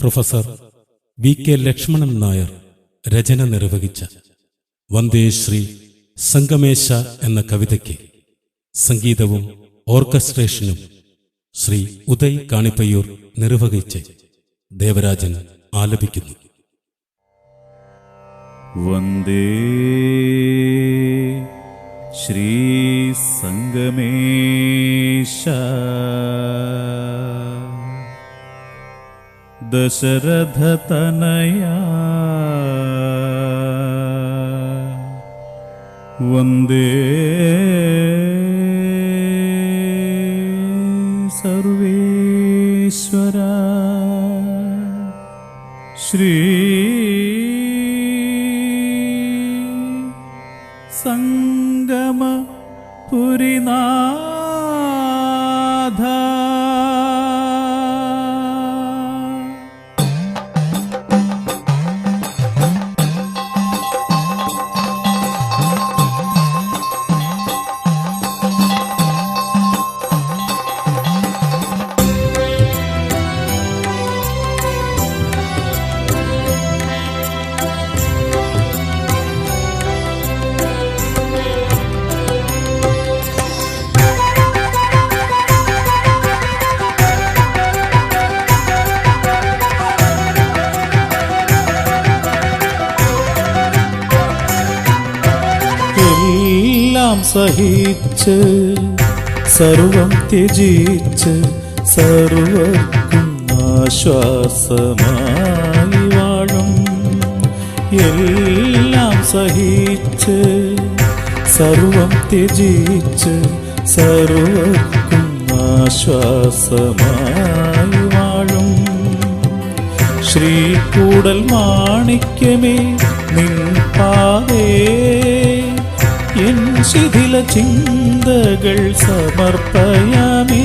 Professor V K Lakshmanan Nair രചന നിർവഹിച്ച വന്ദേ ശ്രീ സംഗമേശ എന്ന കവിതയ്ക്ക് സംഗീതവും ഓർക്കസ്ട്രേഷനും ശ്രീ ഉദയ് കാണിപ്പയ്യൂർ നിർവഹിച്ച് ദേവരാജൻ ആലപിക്കുന്നു. വന്ദേ ശ്രീസംഗമേശ दशरथतनया। वन्दे सर्वेश्वरा। श्री सङ्ग സഹിച്ച് സർവം ത്യജിച്ച് സർവർക്കും ആശ്വാസമായി വാഴും. എല്ലാം സഹിച്ച് സർവം ത്യജിച്ച് സർവർക്കും ആശ്വാസമായി വാഴും. ശ്രീ കൂടൽ മാണിക്യമേ നിൻ പാതേ എൻ ശിഥില ചിന്തകൾ സമർപ്പയാമേ.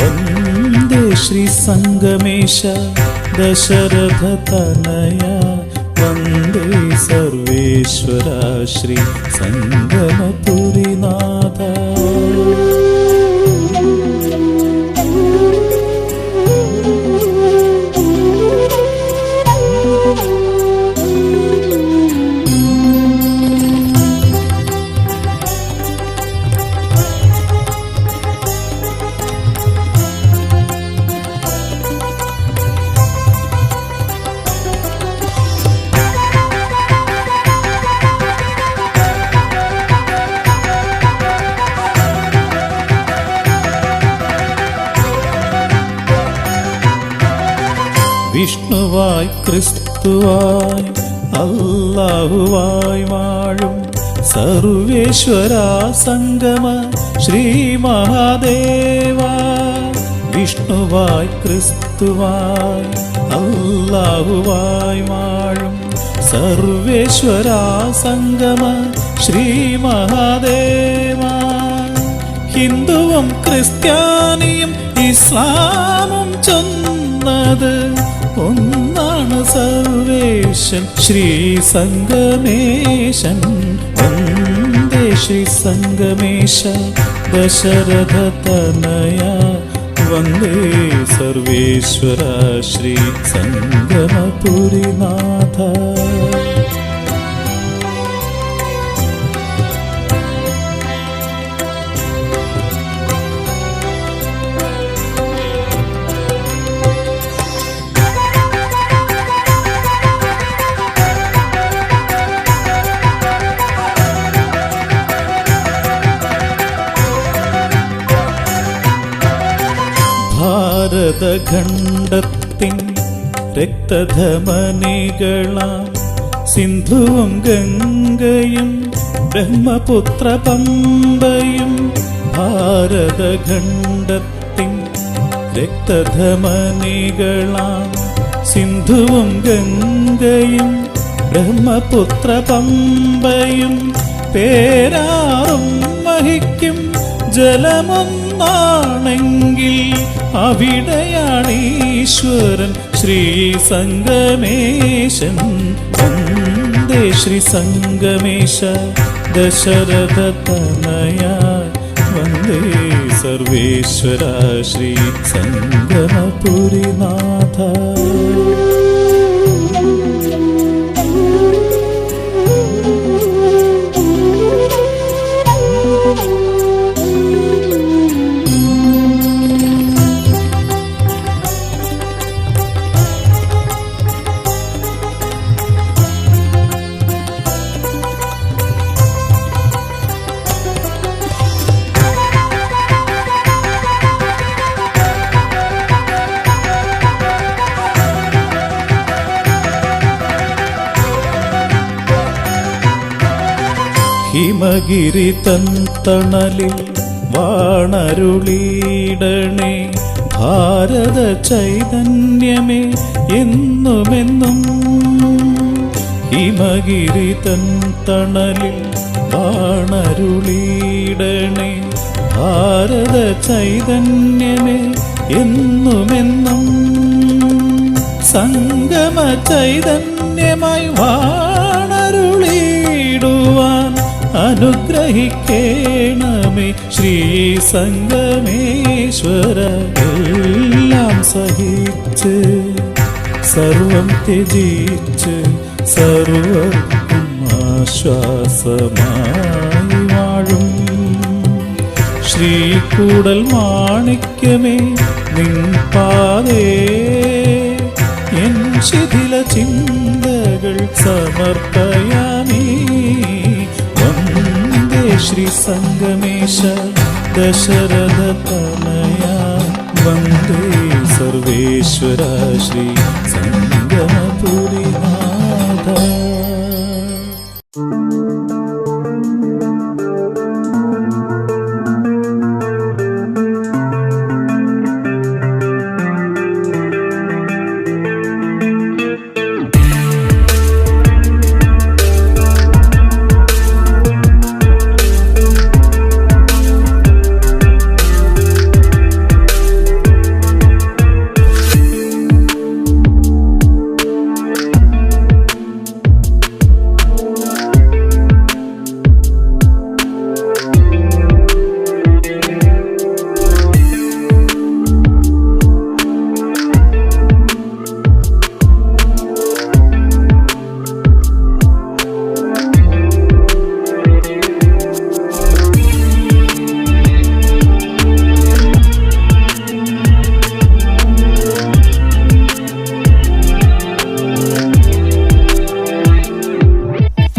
വന്ദേ ശ്രീ സംഗമേശ ദശരഥ തനയ. വന്ദേ സർവേശ്വര ശ്രീ സംഗമപുരിനാഥ വിഷ്ണുവായി ക്രിസ്തുവായി അല്ലാഹുവായി വാഴും സർവേശ്വര സംഗമ ശ്രീ മഹാദേവ. വിഷ്ണുവായി ക്രിസ്തുവായി അല്ലാഹുവായി വാഴും സർവേശ്വര സംഗമ ശ്രീ മഹാദേവ. ഹിന്ദുവും ക്രിസ്ത്യാനിയും ഇസ്ലാമും ചൊന്നത് ഒന്നാണ് സർവേശൻ ശ്രീ സംഗമേശൻ. വന്ദേ ശ്രീ സംഗമേശ ദശരഥ തനയ. വന്ദേ സർവേശ്വര ശ്രീ സംഗമപുരിനാഥ ഭാരതഖണ്ഡത്തിൻ രക്തധമനികളാം സിന്ധുവും ഗംഗയും ബ്രഹ്മപുത്ര പമ്പയും ഭാരതഖണ്ഡത്തിൻ രക്തധമനികളാം സിന്ധുവും ഗംഗയും ബ്രഹ്മപുത്ര പമ്പയും പേരാറും വഹിക്കും ജലമൊന്നാണെങ്കിൽ അവിടെയാണ് ഈശ്വരൻ. ശ്രീ സംഗമേശൻ. വന്ദേ ശ്രീ സംഗമേശ. ദശരഥ വന്ദേ സർവേശ്വര ശ്രീ സംഗമപുരിനാഥ. ഹിമഗിരി തൻ തണലിൽ വാണരുളീടണേ ഭാരത ചൈതന്യമേ എന്നുമെന്നും ഹിമഗിരി തൻ തണലിൽ വാണരുളീടണേ ഭാരത ചൈതന്യമേ എന്നുമെന്നും സംഗമ ചൈതന്യമായി വാണരുളിടുവാൻ അനുഗ്രഹിക്കേണമേ. ശ്രീ സംഗമേശ്വര എല്ലാം സഹിച്ച് സർവം ത്യജിച്ച് സർവർക്കും ആശ്വാസമായി വാഴും. ശ്രീ കൂടൽ മാണിക്യമേ നിൻ പാതേ എൻ ശിഥില ചിന്തകൾ സമർപ്പയാമീ വന്ദേ ശ്രീ वन्दे ദശരഥ തനയ